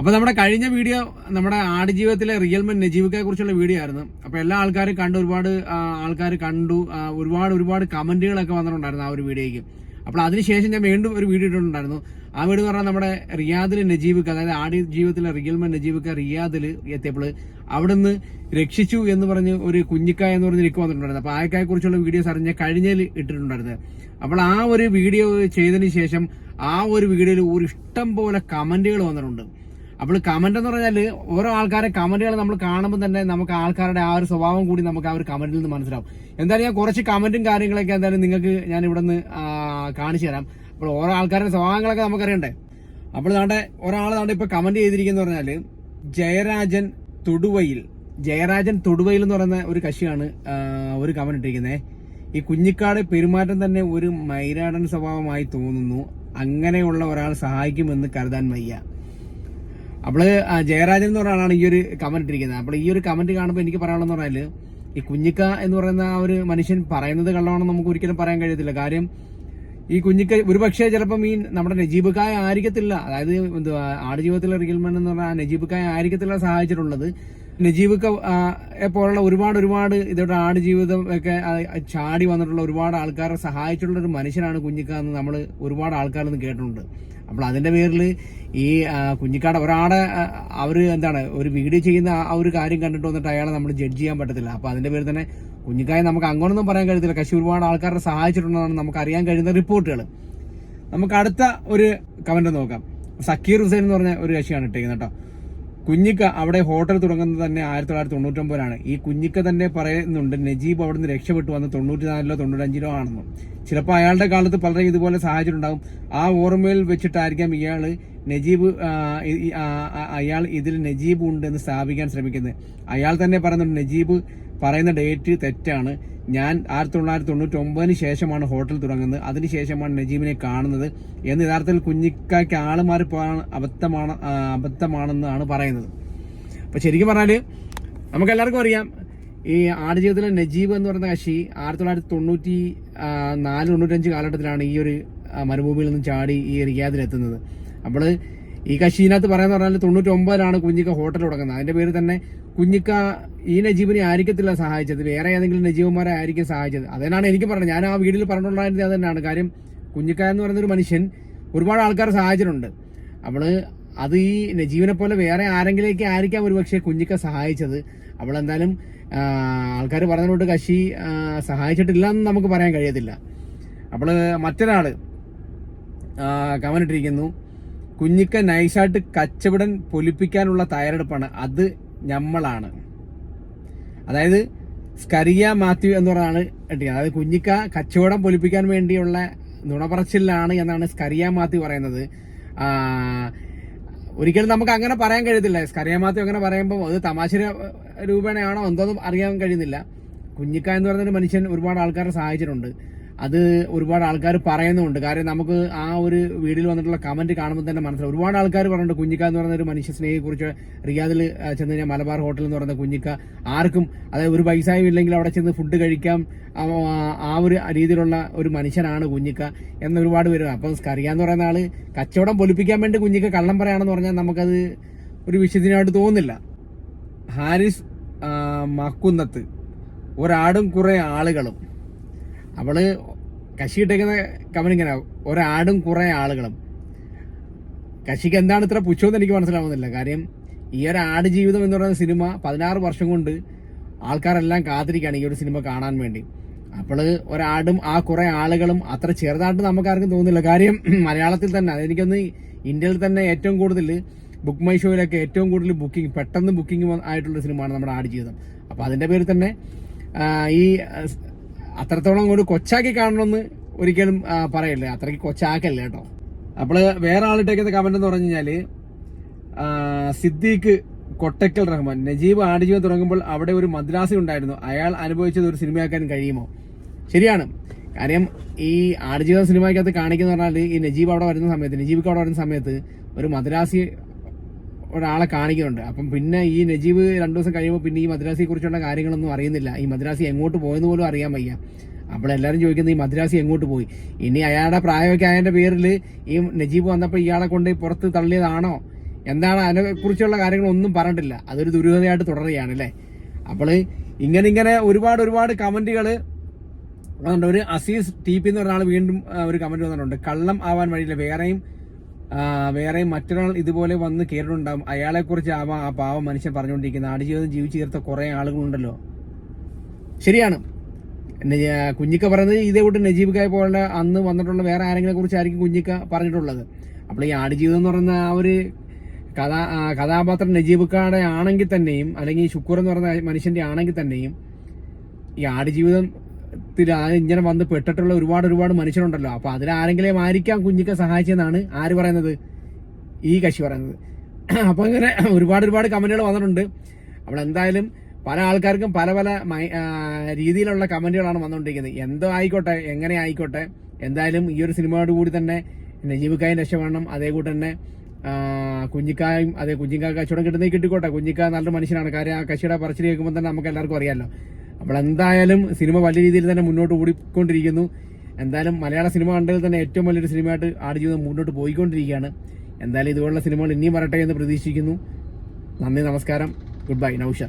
അപ്പൊ നമ്മുടെ കഴിഞ്ഞ വീഡിയോ നമ്മുടെ ആടുജീവിതത്തിലെ റിയൽമൻ നജീവിക്കെ കുറിച്ചുള്ള വീഡിയോ ആയിരുന്നു. അപ്പോൾ എല്ലാ ആൾക്കാരും കണ്ട് ഒരുപാട് ആൾക്കാർ കണ്ടു ഒരുപാട് ഒരുപാട് കമന്റുകളൊക്കെ വന്നിട്ടുണ്ടായിരുന്നു ആ ഒരു വീഡിയോയ്ക്ക്. അപ്പോൾ അതിനുശേഷം ഞാൻ വീണ്ടും ഒരു വീഡിയോ ഇട്ടിട്ടുണ്ടായിരുന്നു. ആ വീട് എന്ന് പറഞ്ഞാൽ നമ്മുടെ റിയാദിലെ നജീബിക്ക് അതായത് ആടി ജീവിതത്തിലെ റിയൽമൻ നജീബിക്ക് റിയാദിൽ എത്തിയപ്പോൾ അവിടുന്ന് രക്ഷിച്ചു എന്ന് പറഞ്ഞ് ഒരു കുഞ്ഞിക്കായ എന്ന് പറഞ്ഞ് എനിക്ക് വന്നിട്ടുണ്ടായിരുന്നു. അപ്പോൾ ആയക്കായെ കുറിച്ചുള്ള വീഡിയോസ് അറിഞ്ഞ കഴിഞ്ഞതിൽ ഇട്ടിട്ടുണ്ടായിരുന്നു. അപ്പോൾ ആ ഒരു വീഡിയോ ചെയ്തതിന് ശേഷം ആ ഒരു വീഡിയോയിൽ ഒരു ഇഷ്ടം പോലെ കമന്റുകൾ വന്നിട്ടുണ്ട്. അപ്പോൾ കമന്റ് എന്ന് പറഞ്ഞാൽ ഓരോ ആൾക്കാരെ കമന്റുകൾ നമ്മൾ കാണുമ്പോൾ തന്നെ നമുക്ക് ആൾക്കാരുടെ ആ ഒരു സ്വഭാവം കൂടി നമുക്ക് ആ ഒരു കമന്റിൽ നിന്ന് മനസ്സിലാവും. എന്തായാലും ഞാൻ കുറച്ച് കമന്റും കാര്യങ്ങളൊക്കെ എന്തായാലും നിങ്ങൾക്ക് ഞാൻ ഇവിടെ നിന്ന് കാണിച്ചു തരാം. അപ്പോൾ ഓരോ ആൾക്കാരുടെ സ്വഭാവങ്ങളൊക്കെ നമുക്കറിയണ്ടേ? അപ്പോൾ നാട്ടെ ഒരാൾ നാട്ടെ ഇപ്പൊ കമന്റ് ചെയ്തിരിക്കുന്ന പറഞ്ഞാൽ ജയരാജൻ തൊടുവയിൽ ജയരാജൻ തൊടുവയിൽ എന്ന് പറയുന്ന ഒരു കക്ഷിയാണ് ഒരു കമന്റ് ഇട്ടിരിക്കുന്നത് ഈ കുഞ്ഞിക്കാട് പെരുമാറ്റം തന്നെ ഒരു മൈരാടൻ സ്വഭാവമായി തോന്നുന്നു. അങ്ങനെയുള്ള ഒരാൾ സഹായിക്കുമെന്ന് കരുതാൻ വയ്യ. അപ്പോൾ ആ, ജയരാജൻ എന്ന് പറയുന്ന ആളാണ് ഈ ഒരു കമന്റ് ഇട്ടിരിക്കുന്നത്. അപ്പോൾ ഈ ഒരു കമന്റ് കാണുമ്പോൾ എനിക്ക് പറയാനുള്ളതെന്ന് പറഞ്ഞാൽ ഈ കുഞ്ഞിക്ക എന്ന് പറയുന്ന ആ ഒരു മനുഷ്യൻ പറയുന്നത് കള്ളമാണെന്ന് നമുക്ക് ഒരിക്കലും പറയാൻ കഴിയത്തില്ല. കാര്യം ഈ കുഞ്ഞിക്ക ഒരുപക്ഷെ ചിലപ്പോൾ ഈ നമ്മുടെ നജീബക്കായ ആയിരിക്കത്തില്ല. അതായത് എന്തുവാ ആടുജീവിതത്തിലെ റിയൽമൻ എന്ന് പറഞ്ഞാൽ നജീബക്കായ ആയിരിക്കത്തില്ല സഹായിച്ചിട്ടുള്ളത് നജീബക്ക പോലുള്ള ഒരുപാട് ഒരുപാട് ഇതോടെ ആടുജീവിതം ഒക്കെ ചാടി വന്നിട്ടുള്ള ഒരുപാട് ആൾക്കാരെ സഹായിച്ചിട്ടുള്ള ഒരു മനുഷ്യനാണ് കുഞ്ഞിക്ക എന്ന് നമ്മൾ ഒരുപാട് ആൾക്കാരിൽ നിന്ന് കേട്ടിട്ടുണ്ട്. അപ്പോൾ അതിന്റെ പേരിൽ ഈ കുഞ്ഞിക്കാട് ഒരാളെ അവർ എന്താണ് ഒരു വീഡിയോ ചെയ്യുന്ന ആ ഒരു കാര്യം കണ്ടിട്ട് വന്നിട്ട് അയാളെ നമ്മൾ ജഡ്ജ് ചെയ്യാൻ പറ്റത്തില്ല. അപ്പോൾ അതിന്റെ പേരിൽ തന്നെ കുഞ്ഞിക്കായ നമുക്ക് അങ്ങോട്ടൊന്നും പറയാൻ കഴിയത്തില്ല. കശി ഒരുപാട് ആൾക്കാരെ സഹായിച്ചിട്ടുണ്ടെന്നാണ് നമുക്ക് അറിയാൻ കഴിയുന്ന റിപ്പോർട്ടുകൾ. നമുക്ക് അടുത്ത ഒരു കമന്റ് നോക്കാം. സക്കീർ ഹുസൈൻ എന്ന് പറഞ്ഞ ഒരു കക്ഷിയാണ് ഇട്ടേക്കുന്നത് കേട്ടോ. കുഞ്ഞിക്ക അവിടെ ഹോട്ടൽ തുടങ്ങുന്നത് തന്നെ ആയിരത്തി തൊള്ളായിരത്തി തൊണ്ണൂറ്റൊമ്പതിലാണ് ഈ കുഞ്ഞിക്ക തന്നെ പറയുന്നുണ്ട് നജീബ് അവിടുന്ന് രക്ഷപ്പെട്ടു വന്ന് തൊണ്ണൂറ്റിനാലിലോ തൊണ്ണൂറ്റഞ്ചിലോ ആണെന്നും. ചിലപ്പോൾ അയാളുടെ കാലത്ത് പലരും ഇതുപോലെ സാഹചര്യം ഉണ്ടാകും ആ ഓർമ്മയിൽ വെച്ചിട്ടായിരിക്കാം ഇയാൾ നജീബ് അയാൾ ഇതിൽ നജീബ് ഉണ്ട് എന്ന് സ്ഥാപിക്കാൻ ശ്രമിക്കുന്നത്. അയാൾ തന്നെ പറയുന്നുണ്ട് നജീബ് പറയുന്ന ഡേറ്റ് തെറ്റാണ്. ഞാൻ ആയിരത്തി തൊള്ളായിരത്തി തൊണ്ണൂറ്റി ഒമ്പതിന് ശേഷമാണ് ഹോട്ടൽ തുടങ്ങുന്നത്. അതിനുശേഷമാണ് നജീബിനെ കാണുന്നത് എന്ന് യഥാർത്ഥത്തിൽ കുഞ്ഞിക്കായ്ക്ക് ആൾ പോകാൻ അബദ്ധമാണ് അബദ്ധമാണെന്നാണ് പറയുന്നത്. അപ്പൊ ശരിക്കും പറഞ്ഞാൽ നമുക്ക് എല്ലാവർക്കും അറിയാം ഈ ആടുജീവിതത്തിലെ നജീബ് എന്ന് പറയുന്ന കക്ഷി ആയിരത്തി തൊള്ളായിരത്തി തൊണ്ണൂറ്റി നാല് തൊണ്ണൂറ്റഞ്ച് കാലഘട്ടത്തിലാണ് ഈ ഒരു മരുഭൂമിയിൽ നിന്ന് ചാടി ഈ റിയാദിലെത്തുന്നത് അപ്പോൾ ഈ കശീനകത്ത് പറയാന്ന് പറഞ്ഞാൽ തൊണ്ണൂറ്റി ഒമ്പതിലാണ് കുഞ്ഞിക്ക ഹോട്ടൽ തുടങ്ങുന്നത്. അതിന്റെ പേര് തന്നെ കുഞ്ഞിക്ക ഈ നജീബിനെ ആയിരിക്കത്തില്ല സഹായിച്ചത്. വേറെ ഏതെങ്കിലും നജീബന്മാരെ ആയിരിക്കും സഹായിച്ചത്. അതിനാണ് എനിക്ക് പറഞ്ഞത്. ഞാൻ ആ വീട്ടിൽ പറഞ്ഞിട്ടുണ്ടായിരുന്നത് അത് തന്നെയാണ്. കാര്യം കുഞ്ഞിക്ക എന്ന് പറയുന്ന ഒരു മനുഷ്യൻ ഒരുപാട് ആൾക്കാർ സഹായിച്ചിട്ടുണ്ട്. അവൾ അത് ഈ നജീബിനെ പോലെ വേറെ ആരെങ്കിലേക്ക് ആയിരിക്കാം ഒരു പക്ഷേ കുഞ്ഞിക്ക സഹായിച്ചത്. അവൾ എന്തായാലും ആൾക്കാർ പറഞ്ഞതുകൊണ്ട് കശി സഹായിച്ചിട്ടില്ല എന്ന് നമുക്ക് പറയാൻ കഴിയത്തില്ല. അപ്പോൾ മറ്റൊരാൾ കമന്റ് ഇട്ടിരിക്കുന്നു കുഞ്ഞിക്ക നൈസായിട്ട് കച്ചവടം പൊലിപ്പിക്കാനുള്ള തയ്യാറെടുപ്പാണ്. അത് നമ്മളാണ് അതായത് സ്കറിയ മാത്യു എന്ന് പറഞ്ഞാണ് ഇട്ടിരിക്കുന്നത്. അതായത് കുഞ്ഞിക്ക കച്ചവടം പൊലിപ്പിക്കാൻ വേണ്ടിയുള്ള നുണപറച്ചിലാണ് എന്നാണ് സ്കറിയ മാത്യു പറയുന്നത്. ഒരിക്കലും നമുക്ക് അങ്ങനെ പറയാൻ കഴിയത്തില്ല. സ്കറിയ മാത്യു അങ്ങനെ പറയുമ്പോൾ അത് തമാശ രൂപേണയാണോ എന്തോന്നും അറിയാൻ കഴിയുന്നില്ല. കുഞ്ഞിക്ക എന്ന് പറയുന്ന മനുഷ്യൻ ഒരുപാട് ആൾക്കാരെ സഹായിച്ചിട്ടുണ്ട്. അത് ഒരുപാട് ആൾക്കാർ പറയുന്നുണ്ട് കാര്യം നമുക്ക് ആ ഒരു വീഡിയോയിൽ വന്നിട്ടുള്ള കമന്റ് കാണുമ്പോൾ തന്നെ മനസ്സിലായി ഒരുപാട് ആൾക്കാർ പറഞ്ഞിട്ടുണ്ട് കുഞ്ഞിക്ക എന്ന് പറയുന്ന ഒരു മനുഷ്യ സ്നേഹിയെ കുറിച്ച് റിയാദിൽ ചെന്ന് കഴിഞ്ഞാൽ മലബാർ ഹോട്ടൽ എന്ന് പറയുന്ന കുഞ്ഞിക്ക ആർക്കും അതായത് ഒരു പൈസയും ഇല്ലെങ്കിൽ അവിടെ ചെന്ന് ഫുഡ് കഴിക്കാം. ആ, ഒരു രീതിയിലുള്ള ഒരു മനുഷ്യനാണ് കുഞ്ഞിക്ക എന്ന് ഒരുപാട് പേര് അപ്പം സ്കറിയ എന്ന് പറയുന്ന ആൾ കച്ചവടം പൊലിപ്പിക്കാൻ വേണ്ടി കുഞ്ഞിക്ക കള്ളം പറയാണെന്ന് പറഞ്ഞാൽ നമുക്കത് ഒരു വിഷയത്തിനായിട്ട് തോന്നുന്നില്ല. ഹാരിസ് മക്കുന്നത്ത് ഒരാടും കുറെ ആളുകളും. അവൾ കശി ഇട്ടേക്കുന്ന കമന്റ് ഇങ്ങനെ ഒരാടും കുറെ ആളുകളും. കശിക്ക് എന്താണ് ഇത്ര പുച്ഛമെന്ന് എനിക്ക് മനസ്സിലാവുന്നില്ല. കാര്യം ഈ ഒരു ആട് ജീവിതം എന്ന് പറയുന്ന സിനിമ പതിനാറ് വർഷം കൊണ്ട് ആൾക്കാരെല്ലാം കാത്തിരിക്കുകയാണ് ഈ ഒരു സിനിമ കാണാൻ വേണ്ടി. അപ്പോൾ ഒരാടും ആ കുറെ ആളുകളും അത്ര ചെറുതായിട്ട് നമുക്കാർക്കും തോന്നുന്നില്ല. കാര്യം മലയാളത്തിൽ തന്നെ അതെനിക്കൊന്ന് ഇന്ത്യയിൽ തന്നെ ഏറ്റവും കൂടുതൽ ബുക്ക് മൈ ഷോയിലൊക്കെ ഏറ്റവും കൂടുതൽ ബുക്കിംഗ് പെട്ടെന്ന് ബുക്കിംഗ് ആയിട്ടുള്ള സിനിമയാണ് നമ്മുടെ ആട് ജീവിതം. അപ്പോൾ അതിന്റെ പേരിൽ തന്നെ ഈ അത്രത്തോളം ഒരു കൊച്ചാക്കി കാണണമെന്ന് ഒരിക്കലും പറയല്ലേ അത്രയ്ക്ക് കൊച്ചാക്കല്ലേ കേട്ടോ അപ്പോൾ വേറെ ആളിട്ടേക്കുന്ന കമന്റ് എന്ന് പറഞ്ഞു കഴിഞ്ഞാൽ സിദ്ദീഖ് കൊട്ടക്കൽ റഹ്മാൻ നജീബ് ആടുജീവിതം തുടങ്ങുമ്പോൾ അവിടെ ഒരു മദ്രാസി ഉണ്ടായിരുന്നു. അയാൾ അനുഭവിച്ചത് ഒരു സിനിമയാക്കാൻ കഴിയുമോ? ശരിയാണ്. കാര്യം ഈ ആടുജീവിതം സിനിമയ്ക്കകത്ത് കാണിക്കുന്ന പറഞ്ഞാൽ ഈ നജീബ് അവിടെ വരുന്ന സമയത്ത് നജീബിക്ക് അവിടെ വരുന്ന സമയത്ത് ഒരു മദ്രാസി ഒരാളെ കാണിക്കുന്നുണ്ട്. അപ്പം പിന്നെ ഈ നജീബ് രണ്ടു ദിവസം കഴിയുമ്പോൾ പിന്നെ ഈ മദ്രാസിയെ കുറിച്ചുള്ള കാര്യങ്ങളൊന്നും അറിയുന്നില്ല. ഈ മദ്രാസി എങ്ങോട്ട് പോയെന്ന് പോലും അറിയാൻ വയ്യ. അപ്പോൾ എല്ലാവരും ചോദിക്കുന്നത് ഈ മദ്രാസി എങ്ങോട്ട് പോയി? ഇനി അയാളുടെ പ്രായമൊക്കെ ആയതിന്റെ പേരിൽ ഈ നജീബ് വന്നപ്പോൾ ഇയാളെ കൊണ്ട് പുറത്ത് തള്ളിയതാണോ? എന്താണ് അതിനെക്കുറിച്ചുള്ള കാര്യങ്ങളൊന്നും പറഞ്ഞിട്ടില്ല. അതൊരു ദുരൂഹതയായിട്ട് തുടരുകയാണ് അല്ലേ? അപ്പോൾ ഇങ്ങനെ ഇങ്ങനെ ഒരുപാട് ഒരുപാട് കമന്റുകൾ അതുകൊണ്ട് ഒരു അസീസ് ടി പി എന്ന് പറഞ്ഞ ആൾ വീണ്ടും ഒരു കമന്റ് വന്നിട്ടുണ്ട്. കള്ളം ആവാൻ വഴിയില്ല. വേറെയും വേറെയും മറ്റൊരാൾ ഇതുപോലെ വന്ന് കേട്ടിട്ടുണ്ടാവും. അയാളെ കുറിച്ച് ആവാം ആ പാവം മനുഷ്യൻ പറഞ്ഞുകൊണ്ടിരിക്കുന്നത് ആടുജീവിതം ജീവിച്ചു തീർത്ത കുറേ ആളുകളുണ്ടല്ലോ. ശരിയാണ്. കുഞ്ഞിക്ക പറയുന്നത് ഇതേ കൂട്ട് നജീബിക്കായ പോലെ അന്ന് വന്നിട്ടുള്ള വേറെ ആരെങ്കിലും കുറിച്ചായിരിക്കും കുഞ്ഞിക്ക പറഞ്ഞിട്ടുള്ളത്. അപ്പോൾ ഈ ആടുജീവിതം എന്ന് പറയുന്ന ആ ഒരു കഥാ കഥാപാത്രം നജീബിക്കാടെ ആണെങ്കിൽ തന്നെയും അല്ലെങ്കിൽ ശുക്കൂർ എന്ന് പറയുന്ന മനുഷ്യന്റെ ആണെങ്കിൽ തന്നെയും ഈ ആടുജീവിതം ഇങ്ങനെ വന്ന് പെട്ടിട്ടുള്ള ഒരുപാട് ഒരുപാട് മനുഷ്യരുണ്ടല്ലോ. അപ്പൊ അതിലാരെങ്കിലും ആയിരിക്കാം കുഞ്ഞിക്ക സഹായിച്ചെന്നാണ് ആര് പറയുന്നത്? ഈ കശി പറയുന്നത്. അപ്പൊ അങ്ങനെ ഒരുപാട് ഒരുപാട് കമന്റുകൾ വന്നിട്ടുണ്ട്. അപ്പോൾ എന്തായാലും പല ആൾക്കാർക്കും പല പല രീതിയിലുള്ള കമന്റുകളാണ് വന്നുകൊണ്ടിരിക്കുന്നത്. എന്തോ ആയിക്കോട്ടെ എങ്ങനെ ആയിക്കോട്ടെ എന്തായാലും ഈ ഒരു സിനിമയോട് കൂടി തന്നെ നജീബിക്കായും രക്ഷപ്പെടണം അതേ കൂട്ട് തന്നെ കുഞ്ഞിക്കായും അതെ കുഞ്ഞിക്കായ കച്ചവടം കിട്ടുന്നേ കിട്ടിക്കോട്ടെ. കുഞ്ഞിക്ക നല്ലൊരു മനുഷ്യനാണ്. കാര്യം ആ കക്ഷിയുടെ പറച്ചിൽ കേൾക്കുമ്പോൾ തന്നെ നമുക്ക് എല്ലാവർക്കും അറിയാമല്ലോ അപ്പോൾ എന്തായാലും സിനിമ വലിയ രീതിയിൽ തന്നെ മുന്നോട്ട് ഓടിക്കൊണ്ടിരിക്കുന്നു എന്തായാലും മലയാള സിനിമ കണ്ടതിൽ തന്നെ ഏറ്റവും വലിയൊരു സിനിമയായിട്ട് ആടുജീവിതം മുന്നോട്ട് പോയിക്കൊണ്ടിരിക്കുകയാണ്. എന്തായാലും ഇതുപോലുള്ള സിനിമകൾ ഇനിയും വരട്ടെ എന്ന് പ്രതീക്ഷിക്കുന്നു. നന്ദി നമസ്കാരം. Good bye Noushar